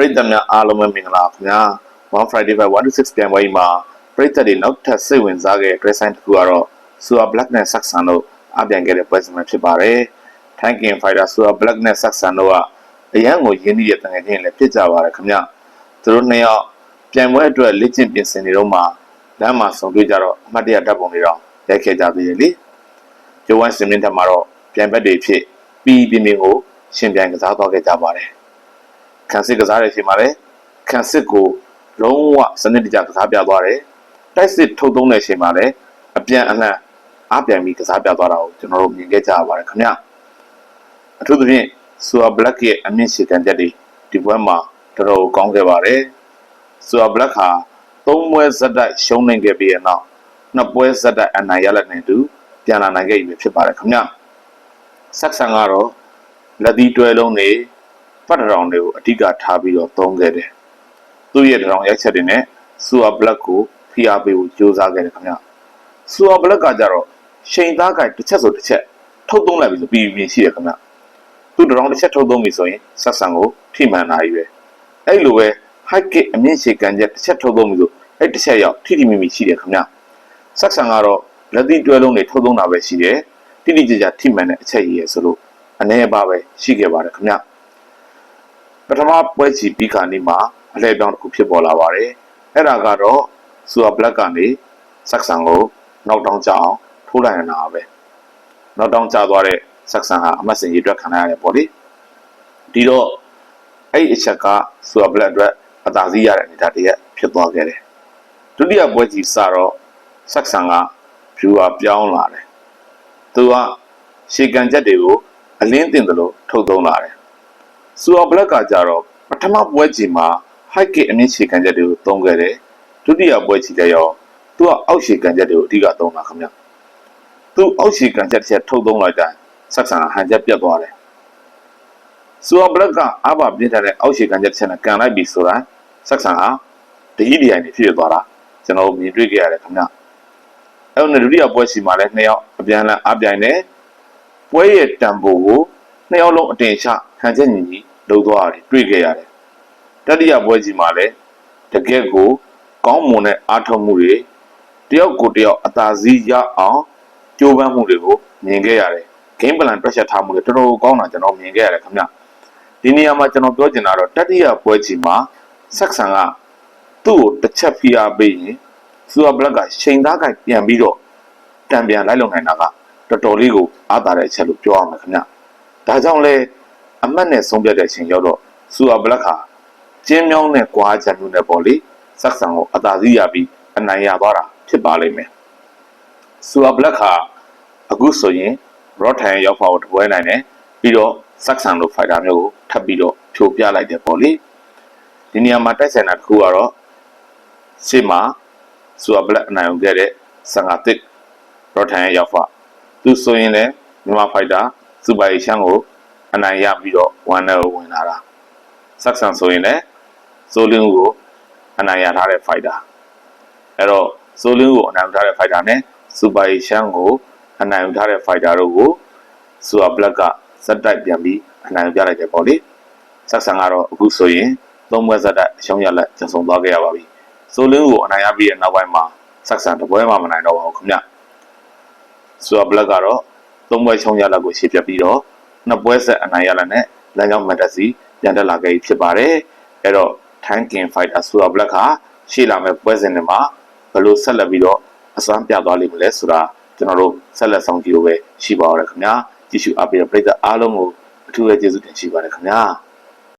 ရိသတ်များအားလုံးပဲမင်္ဂလာပါခင်ဗျာ1 Friday by 126ပြန်ပွဲမှာပရိသတ်တွေနောက်ထပ်စိတ်ဝင်စားခဲ့တဲ့ dress sign တစ်ခုကတော့ Super Black နဲ့ Saxon တို့အပြန်ခဲ့တဲ့ပွဲစဉ်မှာဖြစ်ပါတယ် Tanking Fighter Super Black နဲ့ Saxon တို့ကအရန်ကိုရင်းနှီးတဲ့တငယ်ချင်းလည်းဖြစ်ကြပါတယ်ခင်ဗျာသူတို့နှစ်ယောက်ပြန်ပွဲအတွက်လက်ကျင့်ပြင်ဆင်နေတော့မှလမ်းမှာဆုံတွေ့ကြတော့အမှတ်တရဓာတ်ပုံတွေတော့ရိုက်ခဲ့ကြသေးတယ်လေကျိုးဝမ်းစင်မင်းထက်မှာတော့ပြန်ဘက်တွေဖြစ်ပြီးပြင်းပြင်းကိုရှင်ပြန်ကစားသွားခဲ့ကြပါတယ် ခံစစ်ကစားတဲ့အချိန်မှာလည်းခံစစ်ကိုလုံးဝစနစ်တကျကစားပြသွားတယ်တိုက်စစ်ထုတ်သုံးတဲ့အချိန်မှာလည်းအပြန်အလှန်အပြန်ပြီးကစားပြသွားတာကိုကျွန်တော်တို့မြင်ခဲ့ကြရပါတယ်ခင်ဗျအထူးသဖြင့်ဆူအာဘလက်ရဲ့အမြင့်ရှိကန်ချက်တွေဒီပွဲမှာတော်တော်ကောင်းခဲ့ပါတယ်ဆူအာဘလက်ဟာသုံးပွဲဇက်တိုက်ရှုံးနိုင်ခဲ့ပြီးတဲ့နောက်နှစ်ပွဲဇက်တိုက်အနိုင်ရလက်နေသူပြန်လာနိုင်ခဲ့ပြီဖြစ်ပါတယ်ခင်ဗျဆက်ဆန်ကတော့လက်သီးတွဲလုံးတွေ ပတ်တရောင်တွေကိုအဓိကထားပြီးတော့သုံးခဲ့တယ်။သူ့ရဲ့တရောင်ရိုက်ချက်တွေနဲ့ဆူအာဘလက်ကိုဖိအားပေးဖို့ကြိုးစားခဲ့တယ်ခင်ဗျ။ဆူအာဘလက်ကကြတော့ရှိန်သားကတစ်ချက်ဆိုတစ်ချက်ထုတ်သုံးလိုက်ပြီဆိုပြီးပြီးရှိတယ်ခင်ဗျ။သူ့တရောင်တစ်ချက်ထုတ်သုံးပြီဆိုရင်ဆက်ဆံကိုထိမှန်တာကြီးပဲ။အဲ့လိုပဲ high kick အမြင့်ရှည်ကန်ချက်တစ်ချက်ထုတ်သုံးပြီဆိုအဲ့တစ်ချက်ရောက်ထိထိမိမိရှိတယ်ခင်ဗျ။ဆက်ဆံကတော့လက်သီးတွဲလုံးတွေထုတ်သုံးတာပဲရှိတယ်။တိတိကျကျထိမှန်တဲ့အချက်ကြီးရဲ့ဆိုလို့အနေအပါပဲရှိခဲ့ပါတယ်ခင်ဗျ။ ပထမပွဲချီပြီးခါနေ့မှာအလှည့်ပြောင်းတစ်ခုဖြစ်ပေါ်လာပါတယ်။အဲ့ဒါကတော့ဆူအာဘလက်ကနေဆက်ဆန်ကိုနောက်တောင်းကြအောင်ထိုးလိုက်ရတာပဲ။နောက်တောင်းကျသွားတဲ့ဆက်ဆန်ဟာအမတ်စင်ရေးအတွက်ခံရရတယ်ပေါ့လေ။ဒီတော့အဲ့ဒီအချက်ကဆူအာဘလက်အတွက်အသာစီးရတဲ့အနေအထားတစ်ရက်ဖြစ်သွားခဲ့တယ်။ဒုတိယပွဲချီစတော့ဆက်ဆန်ကဖြူဟာပြောင်းလာတယ်။သူကရှေကန်ချက်တွေကိုအလင်းတင်တယ်လို့ထုတ်သုံးလာတယ်။ ဆူအော်ဘလက်ကကြတော့ပထမပွဲချိန်မှာ high kick အမြင့်ခြေခံချက်တွေကိုသုံးခဲ့တယ်ဒုတိယပွဲချိန်ကျရောသူကအောက်ခြေခံချက်တွေကိုအဓိကသုံးတာခင်ဗျသူအောက်ခြေခံချက်တစ်ချက်ထုတ်သုံးလိုက်တိုင်းဆက်ဆံဟန်ချက်ပြတ်သွားတယ်ဆူအော်ဘလက်ကအဘပြင်းထန်တဲ့အောက်ခြေခံချက်တစ်ချက်နဲ့ကန်လိုက်ပြီဆိုတာဆက်ဆံဟာတကြီးဒီအိုင်နေဖြစ်သွားတာကျွန်တော်မြင်တွေ့ခဲ့ရတယ်ခင်ဗျအဲ့တော့ဒုတိယပွဲချိန်မှာလည်းနှစ်ယောက်အပြန်အလှန်အပြိုင်နဲ့ပွဲရဲ့တန်ဖိုးကို နှစ်ယောက်လုံးအတင်ချဟန်ချက်ညီညီလုပ်သွားတယ်တွေ့ခဲ့ရတယ်တတိယပွဲကြီးမှာလည်းတကယ့်ကို ကောင်းမွန်တဲ့အားထုတ်မှုတွေတယောက်ကိုတယောက်အသာစီးရအောင်ကြိုးပမ်းမှုတွေကိုမြင်ခဲ့ရတယ်ဂိမ်းပလန်တွက်ချက်ထားမှုတွေတော်တော်ကောင်းတာကျွန်တော်မြင်ခဲ့ရတယ်ခင်ဗျဒီနေရာမှာကျွန်တော်ပြောချင်တာတော့တတိယပွဲကြီးမှာဆက်ဆန်ကသူ့ကိုတစ်ချက်ဖိအားပေးရင်ဆူအဘလက်ကချိန်သားကပြန်ပြီးတော့တံပြန်လိုက်လုံနိုင်တာကတော်တော်လေးကိုအားသာတဲ့အချက်လို့ပြောရမှာခင်ဗျ ဒါကြောင့်လဲအမတ်နဲ့ဆုံးဖြတ်တဲ့အချိန်ရောက်တော့ဆူအဘလက်ဟာကျင်းမြောင်းတဲ့ကွာချက်မျိုးနဲ့ပေါ့လေဆက်ဆံကိုအသာစီးရပြီးအနိုင်ရသွားတာဖြစ်ပါလိမ့်မယ်ဆူအဘလက်ဟာအခုဆိုရင်ရော့ထန်ရောက်ပါတော့တပွဲနိုင်တယ်ပြီးတော့ဆက်ဆန်လိုဖိုက်တာမျိုးကိုထပ်ပြီးတော့ဖြိုပြလိုက်တယ်ပေါ့လေဒီနေရာမှာတိုက်ဆိုင်တာတစ်ခုကတော့ရှေ့မှာဆူအဘလက်အနိုင်ယူခဲ့တဲ့ဆန်ဂါတစ်ရော့ထန်ရဲ့ရောက်ပါသူဆိုရင်လည်းမြန်မာဖိုက်တာ စူပါရီရှန်ကိုအနိုင်ရပြီးတော့1 0ဝင်လာတာဆက်ဆန်ဆိုရင်လည်းဆိုလင်းကိုအနိုင်ရထားတဲ့ fighter အဲ့တော့ဆိုလင်းကိုအနိုင်ရထားတဲ့ fighter နဲ့စူပါရီရှန်ကိုအနိုင်ရထားတဲ့ fighter တို့ကိုစူပါဘလက်ကစက်တိုက်ပြန်ပြီးအနိုင်ရပြလိုက်တယ်ပေါ့လေဆက်ဆန်ကတော့အခုဆိုရင်သုံးပွဲစက်တိုက်အရှုံးရလက်ကျဆုံးသွားခဲ့ရပါပြီဆိုလင်းကိုအနိုင်ရပြီးတဲ့နောက်ပိုင်းမှာဆက်ဆန်တပွဲမှမနိုင်တော့ပါဘူးခင်ဗျစူပါဘလက်ကတော့ သုံးပွဲရှုံးရလက်ကိုရှေ့ပြပြီးတော့နှစ်ပွဲဆက်အနိုင်ရလက်နဲ့လမ်းကြောင်းမက်တစီပြန်တက်လာခဲ့ပြီဖြစ်ပါတယ်အဲ့တော့ tanking fighter ဆိုတာ black ဟာရှေ့လာမဲ့ပွဲစဉ်တွေမှာဘယ်လိုဆက်လက်ပြီးတော့အစွမ်းပြသွားလိမ့်မလဲဆိုတာကျွန်တော်တို့ဆက်လက်ဆောင်ကြည့်လို့ပဲရှိပါတော့တယ်ခင်ဗျာကြည့်ရှုအားပေးတဲ့ပရိသတ်အားလုံးကိုအထူးပဲကျေးဇူးတင်ရှိပါတယ်ခင်ဗျာ